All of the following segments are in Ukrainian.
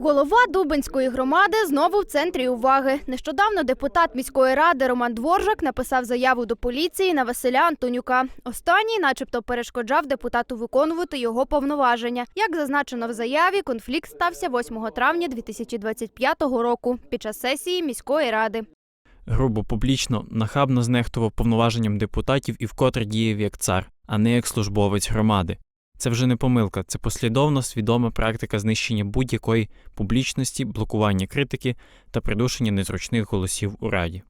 Голова Дубинської громади знову в центрі уваги. Нещодавно депутат міської ради Роман Дворжак написав заяву до поліції на Василя Антонюка. Останній, начебто, перешкоджав депутату виконувати його повноваження. Як зазначено в заяві, конфлікт стався 8 травня 2025 року під час сесії міської ради. грубо публічно, нахабно знехтував повноваженням депутатів і вкотре діяв як цар, а не як службовець громади. Це вже не помилка, це послідовно свідома практика знищення будь-якої публічності, блокування критики та придушення незручних голосів у раді.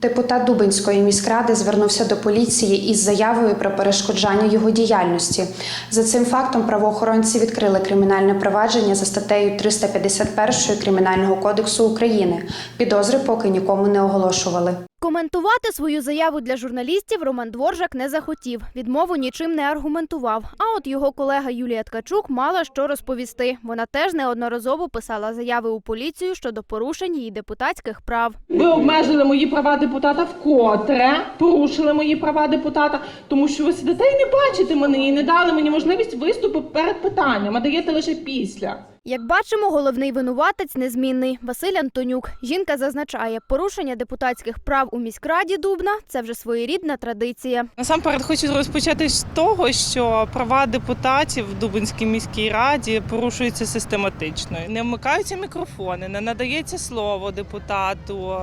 Депутат Дубинської міськради звернувся до поліції із заявою про перешкоджання його діяльності. За цим фактом правоохоронці відкрили кримінальне провадження за статтею 351 Кримінального кодексу України. Підозри поки нікому не оголошували. Коментувати свою заяву для журналістів Роман Дворжак не захотів. Відмову нічим не аргументував. А от його колега Юлія Ткачук мала що розповісти. Вона теж неодноразово писала заяви у поліцію щодо порушень її депутатських прав. Ви обмежили мої права депутата вкотре, порушили мої права депутата, тому що ви сидите і не бачите мене і не дали мені можливість виступу перед питанням, а даєте лише після. Як бачимо, головний винуватець незмінний Василь Антонюк. Жінка зазначає, порушення депутатських прав у міськраді Дубна це вже своєрідна традиція. Насамперед хочу розпочати з того, що права депутатів в Дубинській міській раді порушуються систематично. Не вмикаються мікрофони, не надається слово депутату.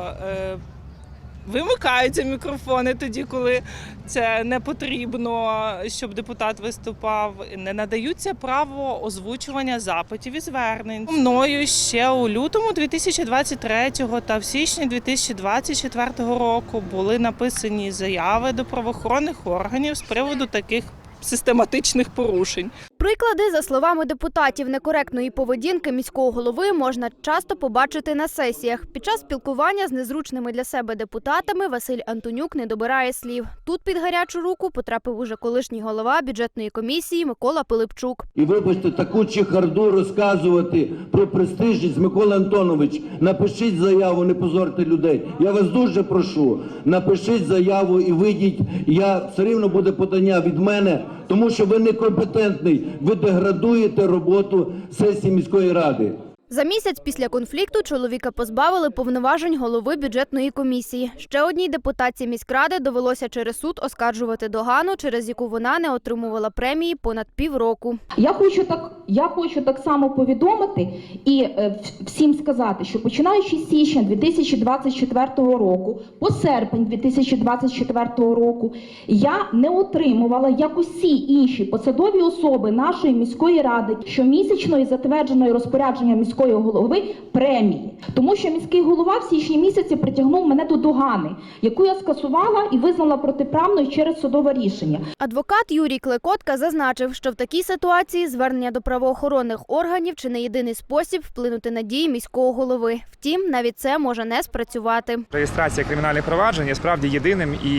Вимикаються мікрофони тоді, коли це не потрібно, щоб депутат виступав. Не надаються право озвучування запитів і звернень. Мною ще у лютому 2023 та в січні 2024 року були написані заяви до правоохоронних органів з приводу таких систематичних порушень. Приклади, за словами депутатів, некоректної поведінки міського голови можна часто побачити на сесіях. Під час спілкування з незручними для себе депутатами Василь Антонюк не добирає слів. Тут під гарячу руку потрапив уже колишній голова бюджетної комісії Микола Пилипчук. І вибачте, таку чехарду розказувати про престижність Микола Антонович. Напишіть заяву, не позорте людей. Я вас дуже прошу. Напишіть заяву і вийдіть. Я все рівно буде подання від мене, тому що ви некомпетентний. Ви деградуєте роботу сесії міської ради. За місяць після конфлікту чоловіка позбавили повноважень голови бюджетної комісії. Ще одній депутатці міськради довелося через суд оскаржувати догану, через яку вона не отримувала премії понад півроку. Я хочу так, я хочу так само повідомити і е, всім сказати, що починаючи з січня 2024 року по серпень 2024 року я не отримувала, як усі інші посадові особи нашої міської ради, щомісячної затвердженої розпорядження міської голови премії, тому що міський голова в січні місяці притягнув мене до догани, яку я скасувала і визнала протиправною через судове рішення. Адвокат Юрій Клекотка зазначив, що в такій ситуації звернення до правоохоронних органів чи не єдиний спосіб вплинути на дії міського голови. Втім, навіть це може не спрацювати. Реєстрація кримінальних проваджень є справді єдиним і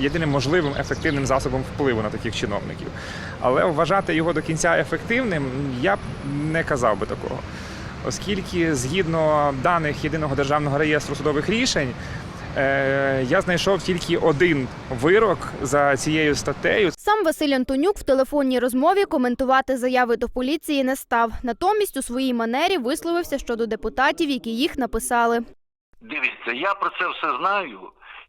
єдиним можливим ефективним засобом впливу на таких чиновників. Але вважати його до кінця ефективним я б не казав би такого. Оскільки згідно даних єдиного державного реєстру судових рішень, е, я знайшов тільки один вирок за цією статтею. Сам Василь Антонюк в телефонній розмові коментувати заяви до поліції не став. Натомість у своїй манері висловився щодо депутатів, які їх написали. Дивіться, я про це все знаю.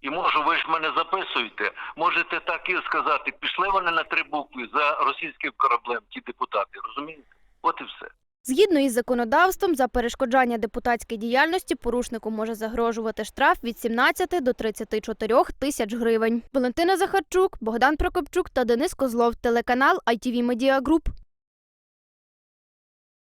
І можу, ви ж мене записуєте. Можете так і сказати, пішли вони на три букви за російським кораблем, ті депутати, розумієте? От і все. Згідно із законодавством, за перешкоджання депутатській діяльності порушнику може загрожувати штраф від 17 до 34 тисяч гривень. Валентина Захарчук, Богдан Прокопчук та Денис Козлов. Телеканал ITV Media Group.